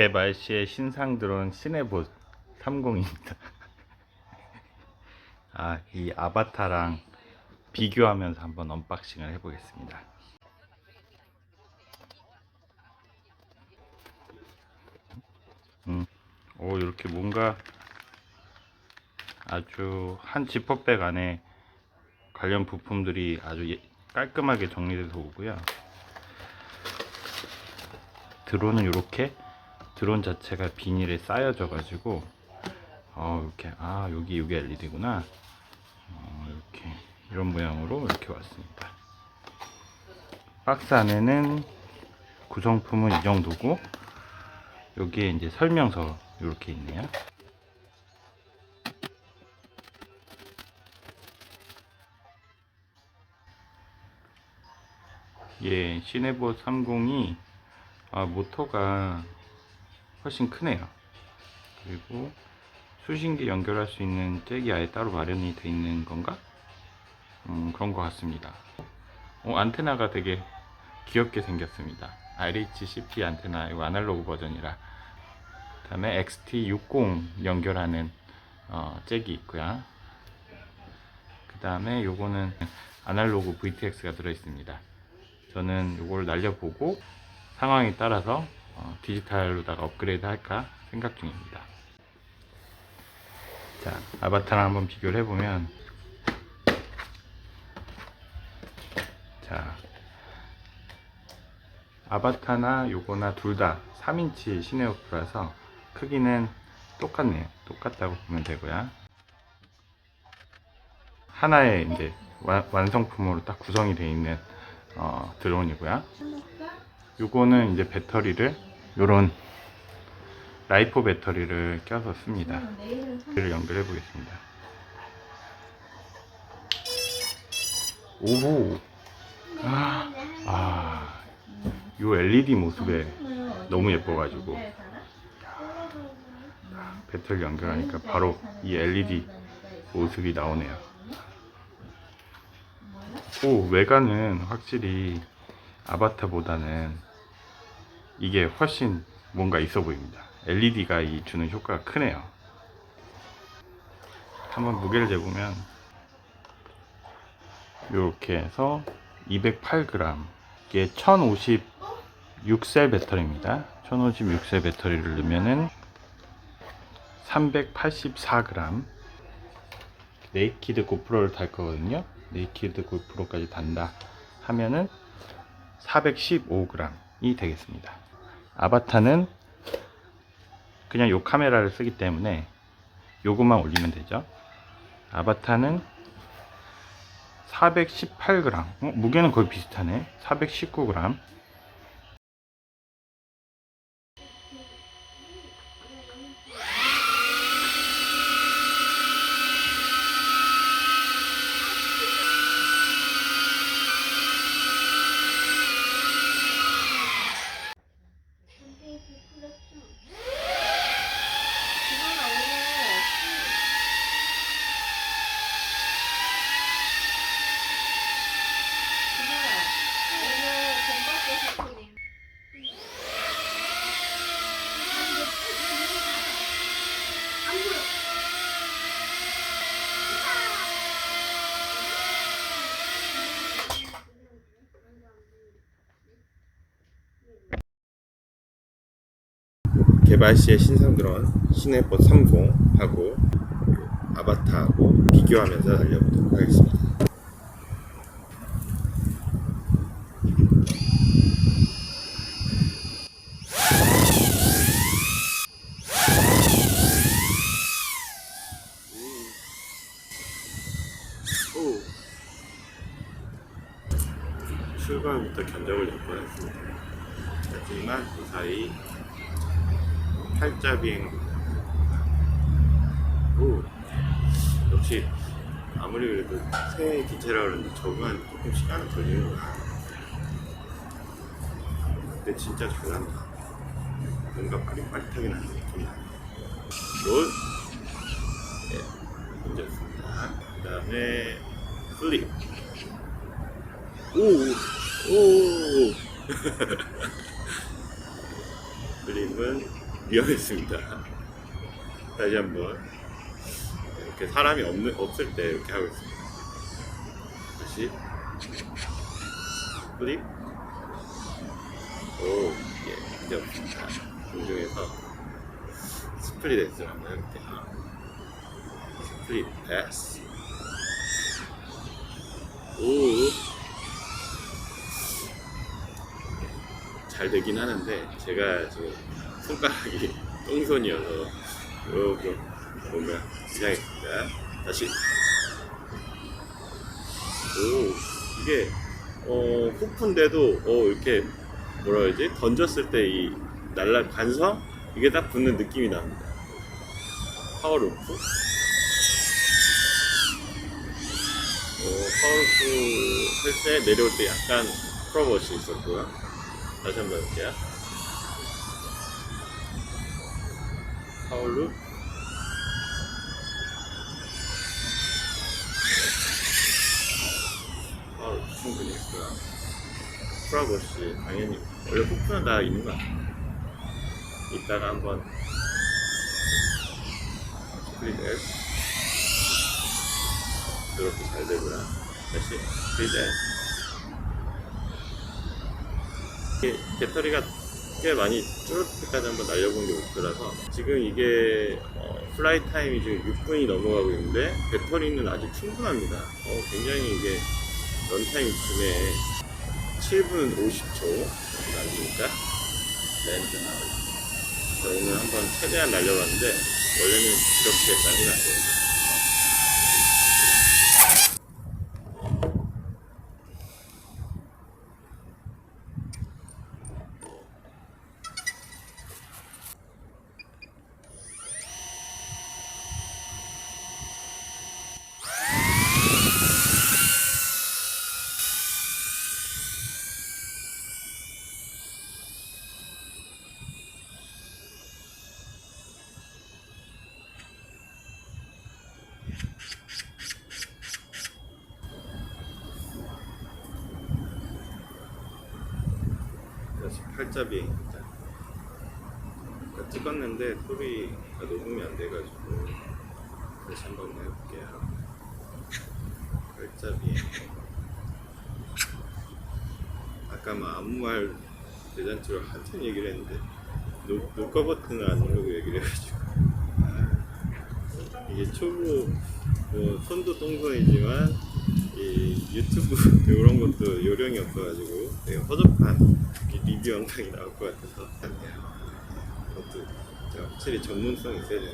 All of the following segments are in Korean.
개발시의 신상 드론 시네봇 30입니다. 아, 이 아바타랑 비교하면서 한번 언박싱을 해보겠습니다. 음, 오, 이렇게 뭔가 아주 한 지퍼백 안에 관련 부품들이 아주 예- 깔끔하게 정리돼서 오고요. 드론은 이렇게 드론 자체가 비닐에 쌓여져 가지고 어 이렇게 아 여기 이게 LED구나. 어, 이렇게 이런 모양으로 이렇게 왔습니다. 박스 안에는 구성품은 이 정도고 여기에 이제 설명서 이렇게 있네요. 예 시네봇 30이 아, 모터가 훨씬 크네요. 그리고 수신기 연결할 수 있는 잭이 아예 따로 마련이 돼 있는 건가? 음, 그런 것 같습니다. 어, 안테나가 되게 귀엽게 생겼습니다. RHCP 안테나, 이거 아날로그 버전이라. 그 다음에 XT60 연결하는 어, 잭이 있고요. 그 다음에 요거는 아날로그 VTX가 들어있습니다. 저는 요걸 날려보고 상황에 따라서 어, 디지털로다가 업그레이드 할까 생각 중입니다. 자, 아바타랑 한번 비교를 해보면 자, 아바타나 요거나 둘 다 3인치 시네오프라서 크기는 똑같네요. 똑같다고 보면 되고요. 하나의 이제 와- 완성품으로 딱 구성이 되어 있는 어, 드론이고요. 요거는 이제 배터리를 요런 라이포 배터리를 껴서 씁니다. 이를 연결해 보겠습니다. 오호. 아, 아, 요 LED 모습에 너무 예뻐가지고 배터리 연결하니까 바로 이 LED 모습이 나오네요. 오, 외관은 확실히 아바타보다는 이게 훨씬 뭔가 있어 보입니다. LED가 이 주는 효과가 크네요. 한번 무게를 재보면 이렇게 해서 208g 이게 1056셀 배터리입니다. 1056셀 배터리를 넣으면은 384g 네이키드 고프로를 달 거거든요. 네이키드 고프로까지 단다 하면은 415g이 되겠습니다. 아바타는 그냥 요 카메라를 쓰기 때문에 요것만 올리면 되죠. 아바타는 418g. 어, 무게는 거의 비슷하네. 419g. 개발 시의 신상 드론 시네봇 30하고 아바타하고 비교하면서 알려보도록 하겠습니다. 오. 출발부터 견적을 낼 뻔했습니다. 하지만 그 사이 팔자 비행. 오 역시 아무리 그래도 새 기체라 그러는데 적응하는 조금 시간이 걸리는 거야 근데 진짜 잘난다. 뭔가 빠릿빠릿하게 나는 느낌이 나요 롤 네, 문제였습니다. 그 다음에 플립. 오 오. 플립은 위험했습니다. 다시 한번 이렇게 사람이 없는 없을 때 이렇게 하고 있습니다. 다시 플립 오 예, 문제 없습니다. 공중에서 스플릿 한번 해볼게요. 스플릿 S 오 잘 되긴 하는데 제가 지금 손가락이 똥손이어서 조금 뭔가 이상했습니다. 다시 오 이게 어 후프인데도 어 이렇게 뭐라 그러지 던졌을 때 이 날라 관성 이게 딱 붙는 느낌이 납니다. 파워루프 어, 파워루프 할 때 내려올 때 약간 풀어버시 있었고요. 다시 한번 해볼게요. 파울루 파울 충분히 했고요. 프라버시 당연히 원래 폭풍은 다 있는 것 같아요. 이따가 한번 S 이렇게 잘 되고요. 다시 이게 배터리가 꽤 많이 줄을 때까지 한번 날려본 게 목표라서 지금 이게 어, 플라이 타임이 지금 6분이 넘어가고 있는데 배터리는 아직 충분합니다. 어, 굉장히 이게 런타임이 기네 7분 50초 이렇게 날리니까? 랜드 나오고 오늘 한번 최대한 날려봤는데 원래는 이렇게 안 되는데 다시 팔자 비행입니다. 아까 찍었는데 소리가 녹음이 안 돼가지고 다시 한번 해볼게요. 팔자 비행. 아까 뭐 아무 말 대잔치로 한참 얘기를 했는데 녹, 녹화 버튼을 안 누르고 얘기를 해가지고 이게 초보 뭐 손도 똥손이지만 이 유튜브 이런 것도 요령이 없어가지고 되게 허접한 이 리뷰 영상이 나올 것 같아서. 그것도 확실히 전문성이 있어야 되는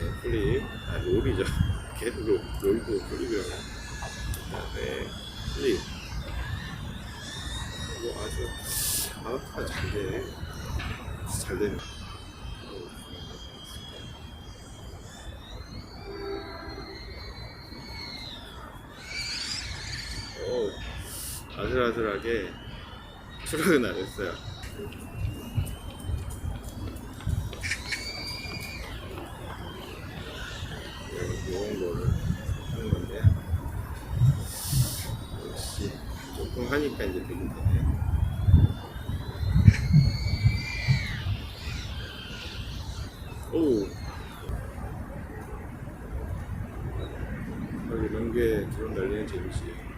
네, 플립 아 롤이죠. 계속 롤, 롤도 플립이라고 그다음에 플립 이거 아주 아웃가 잘돼 잘 되네 오, 아슬아슬하게 추락은 안 했어요. 이런 거를 하는 건데 역시 조금 하니까 이제 되긴 되네. 오. 아, 이런 게 드론 날리는 재미지.